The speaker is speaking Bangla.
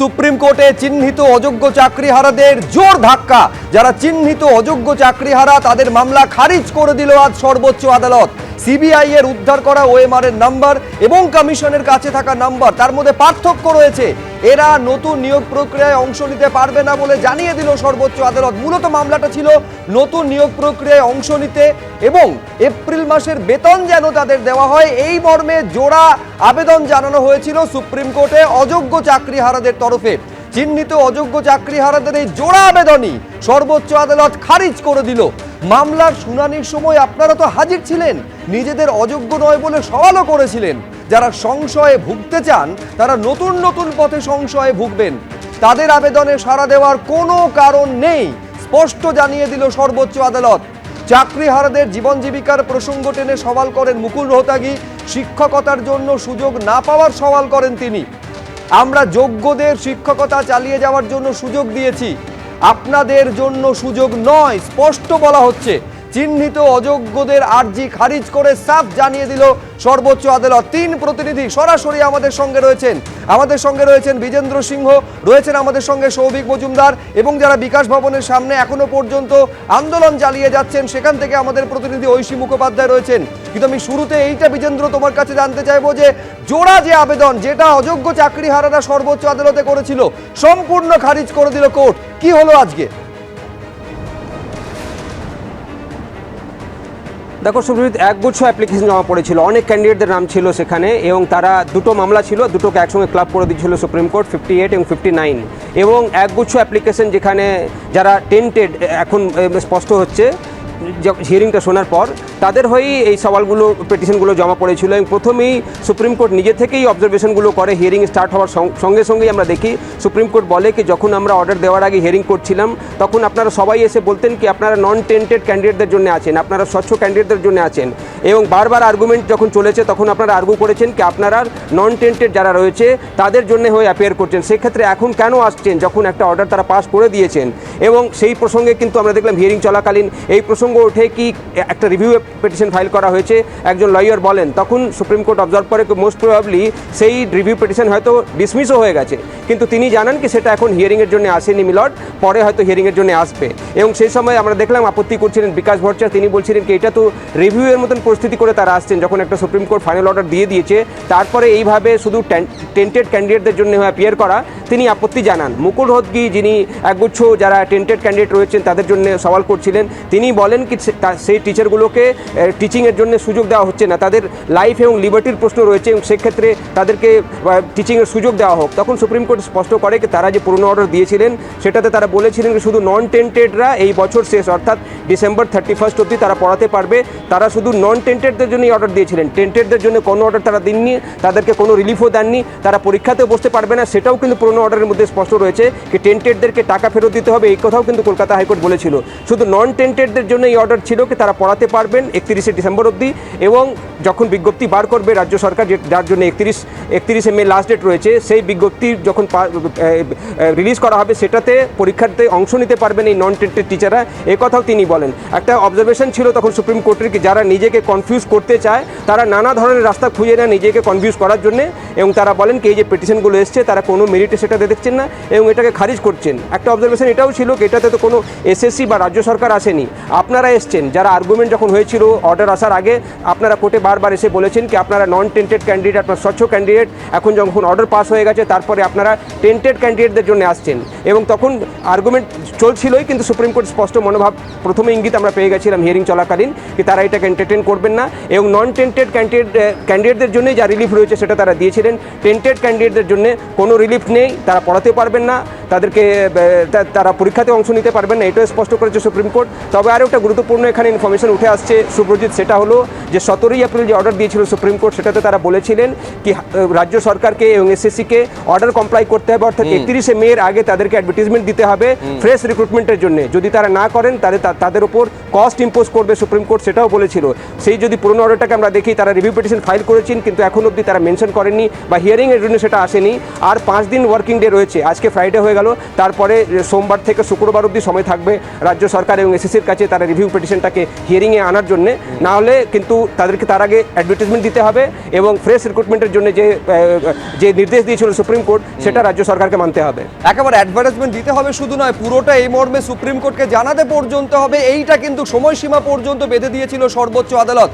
সুপ্রিম কোর্টে চিহ্নিত অযোগ্য চাকরিহারাদের জোর ধাক্কা। যারা চিহ্নিত অযোগ্য চাকরিহারা, তাদের মামলা খারিজ করে দিল আজ সর্বোচ্চ আদালত। সিবিআই এর উদ্ধার করা ওএমআর এর নাম্বার এবং কমিশনের কাছে থাকা নাম্বার, তার মধ্যে পার্থক্য রয়েছে। এরা নতুন নিয়োগ প্রক্রিয়ায় অংশ নিতে পারবে না বলে জানিয়ে দিল সর্বোচ্চ আদালত। মূলত মামলাটা ছিল নতুন নিয়োগ প্রক্রিয়ায় অংশ নিতে এবং এপ্রিল মাসের বেতন যেন তাদের দেওয়া হয়, এই মর্মে জোড়া আবেদন জানানো হয়েছিল সুপ্রিম কোর্টে অযোগ্য চাকরিহারাদের তরফে। চিহ্নিত অযোগ্য চাকরিহারাদের এই জোড়া আবেদনই সর্বোচ্চ আদালত খারিজ করে দিল। মামলার শুনানির সময় আপনারা তো হাজির ছিলেন। নিজেদের অযোগ্য নয় বলে সওয়ালও করেছিলেন। যারা সংশয়ে ভুগতে চান, তারা নতুন নতুন পথে সংশয়ে ভুগবেন। তাদের আবেদনে সাড়া দেওয়ার কোনো কারণ নেই, স্পষ্ট জানিয়ে দিল সর্বোচ্চ আদালত। চাকরিহারাদের জীবন জীবিকার প্রসঙ্গ টেনে সওয়াল করেন মুকুল রোহতাগি। শিক্ষকতার জন্য সুযোগ না পাওয়ার সওয়াল করেন তিনি। আমরা যোগ্যদের শিক্ষকতা চালিয়ে যাওয়ার জন্য সুযোগ দিয়েছি। আপনাদের জন্য সুযোগ নয়, স্পষ্ট বলা হচ্ছে। চিহ্নিত অযোগ্যদের আর্জি খারিজ করে সাফ জানিয়ে দিল সর্বোচ্চ আদালত। তিন প্রতিনিধি সরাসরি আমাদের সঙ্গে রয়েছেন। আমাদের সঙ্গে রয়েছেন বিজেন্দ্র সিংহ, রয়েছেন আমাদের সঙ্গে সৌভিক মজুমদার এবং যারা বিকাশ ভবনের সামনে এখনও পর্যন্ত আন্দোলন চালিয়ে যাচ্ছেন, সেখান থেকে আমাদের প্রতিনিধি ঐশী মুখোপাধ্যায় রয়েছেন। কিন্তু আমি শুরুতে এইটা বিজেন্দ্র তোমার কাছে জানতে চাইব যে, জোড়া যে আবেদন যেটা অযোগ্য চাকরিহারারা সর্বোচ্চ আদালতে করেছিল, সম্পূর্ণ খারিজ করে দিল কোর্ট। কি হলো আজকে? দেখো সুব্রজিৎ একগুচ্ছ অ্যাপ্লিকেশন জমা পড়েছিল। অনেক ক্যান্ডিডেটদের নাম ছিল সেখানে এবং তারা দুটো মামলা ছিল, দুটোকে একসঙ্গে ক্লাব করে দিয়েছিল সুপ্রিম কোর্ট ফিফটি এইট এবং ফিফটি নাইন এবং একগুচ্ছ অ্যাপ্লিকেশন যেখানে যারা টেন্টেড এখন স্পষ্ট হচ্ছে হিয়ারিংটা শোনার পর তাদের হয়েই এই সওয়ালগুলো পিটিশনগুলো জমা পড়েছিল এবং প্রথমেই সুপ্রিম কোর্ট নিজে থেকেই অবজারভেশনগুলো করে হিয়ারিং স্টার্ট হওয়ার সঙ্গে সঙ্গেই আমরা দেখি, সুপ্রিম কোর্ট বলে কি যখন আমরা অর্ডার দেওয়ার আগে হিয়ারিং করছিলাম, তখন আপনারা সবাই এসে বলতেন কি আপনারা নন টেন্টেড ক্যান্ডিডেটদের জন্য আছেন, আপনারা স্বচ্ছ ক্যান্ডিডেটদের জন্য আছেন। এবং বারবার আর্গুমেন্ট যখন চলেছে, তখন আপনারা আর্গু করেছেন কি আপনারা নন টেন্টেড যারা রয়েছে, তাদের জন্য হয়ে অ্যাপিয়ার করছেন। সেক্ষেত্রে এখন কেন আসছেন যখন একটা অর্ডার তারা পাস করে দিয়েছেন? এবং সেই প্রসঙ্গে কিন্তু আমরা দেখলাম হিয়ারিং চলাকালীন, এই প্রসঙ্গ ওঠে কি একটা রিভিউ পিটিশন ফাইল করা হয়েছে। একজন লয়ার বলেন, তখন সুপ্রিম কোর্ট অবজার্ভ করে মোস্ট প্রবাবলি সেই রিভিউ পিটিশন হয়তো ডিসমিসও হয়ে গেছে। কিন্তু তিনি জানান কি সেটা এখন হিয়ারিংয়ের জন্য আসেনি মিলট পরে হয়তো হিয়ারিংয়ের জন্য আসবে। এবং সেই সময় আমরা দেখলাম আপত্তি করছিলেন বিকাশ ভট্টাচার্য, তিনি বলছিলেন কি, এটা তো রিভিউয়ের মতন পরিস্থিতি করে তারা আসছেন, যখন একটা সুপ্রিম কোর্ট ফাইনাল অর্ডার দিয়ে দিয়েছে, তারপরে এইভাবে শুধু টেন্টেড ক্যান্ডিডেটদের জন্য অ্যাপিয়ার করা। তিনি আপত্তি জানান। মুকুল রোহতগি যিনি একগুচ্ছ যারা টেন্টেড ক্যান্ডিডেট রয়েছেন, তাদের জন্য সওয়াল করছিলেন। তিনি বলেন কি সেই টিচারগুলোকে টিচিংয়ের জন্য সুযোগ দেওয়া হচ্ছে না। তাদের লাইফ এবং লিবার্টির প্রশ্ন রয়েছে এবং সেক্ষেত্রে তাদেরকে টিচিংয়ের সুযোগ দেওয়া হোক। তখন সুপ্রিম কোর্ট স্পষ্ট করে তারা যে পুরনো অর্ডার দিয়েছিলেন, সেটাতে তারা বলেছিলেন যে শুধু নন টেন্টেডরা এই বছর শেষ, অর্থাৎ ডিসেম্বর থার্টি ফার্স্ট অবধি তারা পড়াতে পারবে। তারা শুধু নন টেন্টেডদের জন্যই অর্ডার দিয়েছিলেন। টেন্টেডদের জন্য কোনো অর্ডার তারা দিননি, তাদেরকে কোনো রিলিফও দেননি, তারা পরীক্ষাতেও বসতে পারবে না। সেটাও কিন্তু পুরনো অর্ডারের মধ্যে স্পষ্ট রয়েছে কি টেন্টেডদেরকে টাকা ফেরত দিতে হবে, এই কথাও কিন্তু কলকাতা হাইকোর্ট বলেছিল। শুধু নন টেন্টেডদের জন্য এই অর্ডার ছিল কি তারা পড়াতে পারবেন একত্রিশে ডিসেম্বর অবধি এবং যখন বিজ্ঞপ্তি বার করবে রাজ্য সরকার যার জন্য একত্রিশ, একত্রিশে মে লাস্ট ডেট রয়েছে, সেই বিজ্ঞপ্তি যখন রিলিজ করা হবে সেটাতে পরীক্ষাতে অংশ নিতে পারবেন এই নন টেন্টেড টিচাররা এ কথাও তিনি বলেন। একটা অবজারভেশন ছিল তখন সুপ্রিম কোর্টের কি যারা নিজেকে কনফিউজ করতে চায়, তারা নানা ধরনের রাস্তা খুঁজে নেয় নিজেকে কনফিউজ করার জন্য এবং তারা বলেন কি, এই যে পিটিশনগুলো এসছে, তারা কোনো মেরিটে সেটাতে দেখছেন না এবং এটাকে খারিজ করছেন। একটা অবজারভেশন এটাও ছিল এটাতে তো কোনো এসএসসি বা রাজ্য সরকার আসেনি। আপনারা এসছেন, যারা আর্গুমেন্ট যখন হয়েছিল অর্ডার আসার আগে আপনারা কোর্টে বারবার এসে বলেছেন কি আপনারা নন টেন্টেড ক্যান্ডিডেট আপনার স্বচ্ছ ক্যান্ডিডেট এখন যখন অর্ডার পাস হয়ে গেছে, তারপরে আপনারা টেন্টেড ক্যান্ডিডেটদের জন্য আসছেন। এবং তখন আর্গুমেন্ট চলছিলই, কিন্তু সুপ্রিম কোর্ট স্পষ্ট মনোভাব প্রথমে ইঙ্গিত আমরা পেয়ে গেছিলাম হিয়ারিং চলাকালীন কি তারা এটাকে এন্টারটেন করবেন না। এবং নন টেন্টেড ক্যান্ডিডেট ক্যান্ডিডেটদের জন্যই যা রিলিফ রয়েছে, সেটা তারা দিয়েছিলেন। টেন্টেড ক্যান্ডিডেটদের জন্য কোনো রিলিফ নেই, তারা পড়াতে পারবেন না। তাদেরকে তারা পরীক্ষাতে অংশ নিতে পারবেন না এটাও স্পষ্ট করেছে সুপ্রিম কোর্ট। তবে আরও একটা গুরুত্বপূর্ণ এখানে ইনফরমেশন উঠে আসছে সুপ্রজিৎ সেটা হলো যে সতেরোই এপ্রিল যে অর্ডার দিয়েছিল সুপ্রিম কোর্ট সেটাতে তারা বলেছিলেন কি রাজ্য সরকারকে এবং এসএসসিকে অর্ডার কমপ্লাই করতে হবে অর্থাৎ একত্রিশে মেয়ের আগে তাদেরকে অ্যাডভার্টিজমেন্ট দিতে হবে ফ্রেশ রিক্রুটমেন্টের জন্য। যদি তারা না করেন তাহলে তাদের উপর কস্ট ইম্পোজ করবে সুপ্রিম কোর্ট সেটাও বলেছিল। সেই যদি পুরনো অর্ডারটাকে আমরা দেখি তারা রিভিউ পিটিশন ফাইল করেছেন কিন্তু এখন অবধি তারা মেনশন করেননি বা হিয়ারিং এর জন্য সেটা আসেনি। আর পাঁচ দিন ওয়ার্কিং ডে রয়েছে। আজকে ফ্রাইডে হয়ে গেল। তারপরে সোমবার থেকে শুক্রবার অবধি সময় থাকবে রাজ্য সরকার এবং এসএসসির কাছে তারা রিভিউ পিটিশনটাকে হিয়ারিংয়ে আনার জন্য। না হলে কিন্তু তাদেরকে তার আগে অ্যাডভার্টাইজমেন্ট দিতে হবে এবং ফ্রেশ রিক্রুটমেন্টের জন্য যে যে নির্দেশ দিয়েছিল সুপ্রিম কোর্ট সেটা রাজ্য সরকারকে মানতে হবে। একেবারে অ্যাডভার্টাইজমেন্ট দিতে হবে শুধু নয়, পুরোটা এই মর্মে সুপ্রিম কোর্টকে জানাতে পর্যন্ত হবে। এইটা কিন্তু সময়সীমা পর্যন্ত বেঁধে দিয়েছিল সর্বোচ্চ আদালত।